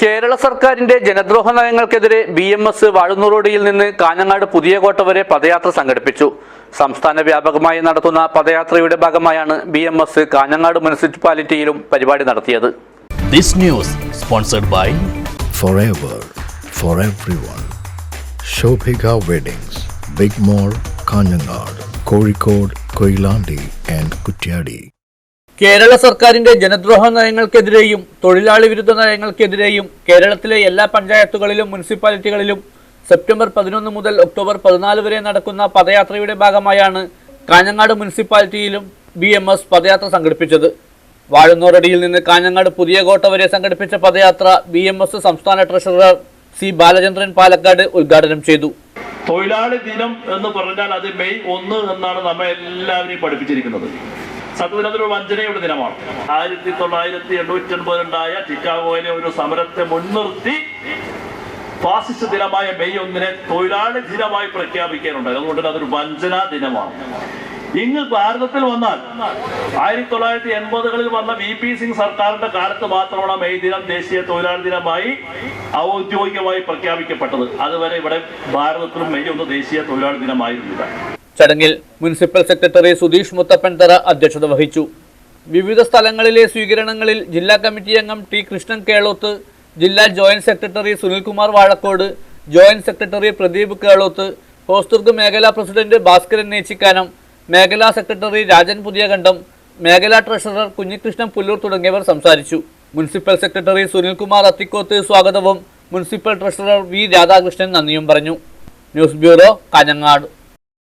കേരള സർക്കാരിന്റെ ജനദ്രോഹ നയങ്ങൾക്കെതിരെ ബി എം എസ് വാഴുന്നൂറോടിയിൽ നിന്ന് കാഞ്ഞങ്ങാട് പുതിയ കോട്ട വരെ പദയാത്ര സംഘടിപ്പിച്ചു സംസ്ഥാന വ്യാപകമായി നടത്തുന്ന പദയാത്രയുടെ ഭാഗമായാണ് ബി എം എസ് കാഞ്ഞങ്ങാട് മുനിസിപ്പാലിറ്റിയിലും പരിപാടി നടത്തിയത് This news sponsored by forever for everyone. Shobhika Weddings, Big Mall, Kanyanad, Kozhikode, Koilandi and Kutyadi. Kerala സർക്കാരിന്റെ ജനദ്രോഹ നയങ്ങൾക്കെതിരെയും തൊഴിലാളി വിരുദ്ധ നയങ്ങൾക്കെതിരെയും കേരളത്തിലെ എല്ലാ പഞ്ചായത്തുകളിലും മുനിസിപ്പാലിറ്റികളിലും സെപ്റ്റംബർ പതിനൊന്ന് മുതൽ ഒക്ടോബർ പതിനാല് വരെ നടക്കുന്ന പദയാത്രയുടെ ഭാഗമായാണ് കാഞ്ഞങ്ങാട് മുനിസിപ്പാലിറ്റിയിലും ബി എം എസ് പദയാത്ര സംഘടിപ്പിച്ചത്. വാഴുന്നോറടിയിൽ നിന്ന് കാഞ്ഞങ്ങാട് പുതിയ കോട്ട വരെ സംഘടിപ്പിച്ച പദയാത്ര ബി എം എസ് സംസ്ഥാന ട്രഷറർ സി ബാലചന്ദ്രൻ പാലക്കാട് ഉദ്ഘാടനം ചെയ്തു. തൊഴിലാളി ദിനം എന്ന് പറഞ്ഞാൽ അത് മെയ് ഒന്ന് എന്നാണ് നമ്മെ എല്ലാവരെയും പഠിപ്പിച്ചിരിക്കുന്നത്. അതൊരു വഞ്ചനയുടെ ദിനമാണ്. ആയിരത്തി തൊള്ളായിരത്തി എണ്ണൂറ്റി എൺപതിലുണ്ടായ ചിക്കാഗോയിലെ ഒരു സമരത്തെ മുൻനിർത്തി ഫാസിസ്റ്റ് ദിനമായ മെയ് ഒന്നിനെ തൊഴിലാളി ദിനമായി പ്രഖ്യാപിക്കാനുണ്ടായി. അതുകൊണ്ട് അതൊരു വഞ്ചനാ ദിനമാണ്. ഇങ്ങ് ഭാരതത്തിൽ വന്നാൽ ആയിരത്തി തൊള്ളായിരത്തി എൺപതുകളിൽ വന്ന വി പി സിംഗ് സർക്കാരിന്റെ കാലത്ത് മാത്രമാണ് മെയ് ദിനം ദേശീയ തൊഴിലാളി ദിനമായി ഔദ്യോഗികമായി പ്രഖ്യാപിക്കപ്പെട്ടത്. അതുവരെ ഇവിടെ ഭാരതത്തിലും മെയ് ഒന്ന് ദേശീയ തൊഴിലാളി ദിനമായിരുന്നില്ല. ചടങ്ങിൽ മുനിസിപ്പൽ സെക്രട്ടറി സുധീഷ് മുത്തപ്പൻതറ അധ്യക്ഷത വഹിച്ചു. വിവിധ സ്ഥലങ്ങളിലെ സ്വീകരണങ്ങളിൽ ജില്ലാ കമ്മിറ്റി അംഗം ടി കൃഷ്ണൻ കേളോത്ത് ജില്ലാ joint secretary Sunilkumar Vazhakode joint secretary Pradeep Keloth Hosdurg മേഖലാ പ്രസിഡന്റ് ഭാസ്കരൻ നേച്ചിക്കാനം മേഖലാ സെക്രട്ടറി രാജൻ പുതിയകണ്ഠം മേഖലാ ട്രഷറർ കുഞ്ഞികൃഷ്ണൻ പുല്ലൂർ തുടങ്ങിയവർ സംസാരിച്ചു. മുനിസിപ്പൽ സെക്രട്ടറി സുനിൽകുമാർ അത്തിക്കോത്ത് സ്വാഗതവും മുനിസിപ്പൽ ട്രഷറർ വി രാധാകൃഷ്ണൻ നന്ദിയും പറഞ്ഞു. News bureau Kanhangad.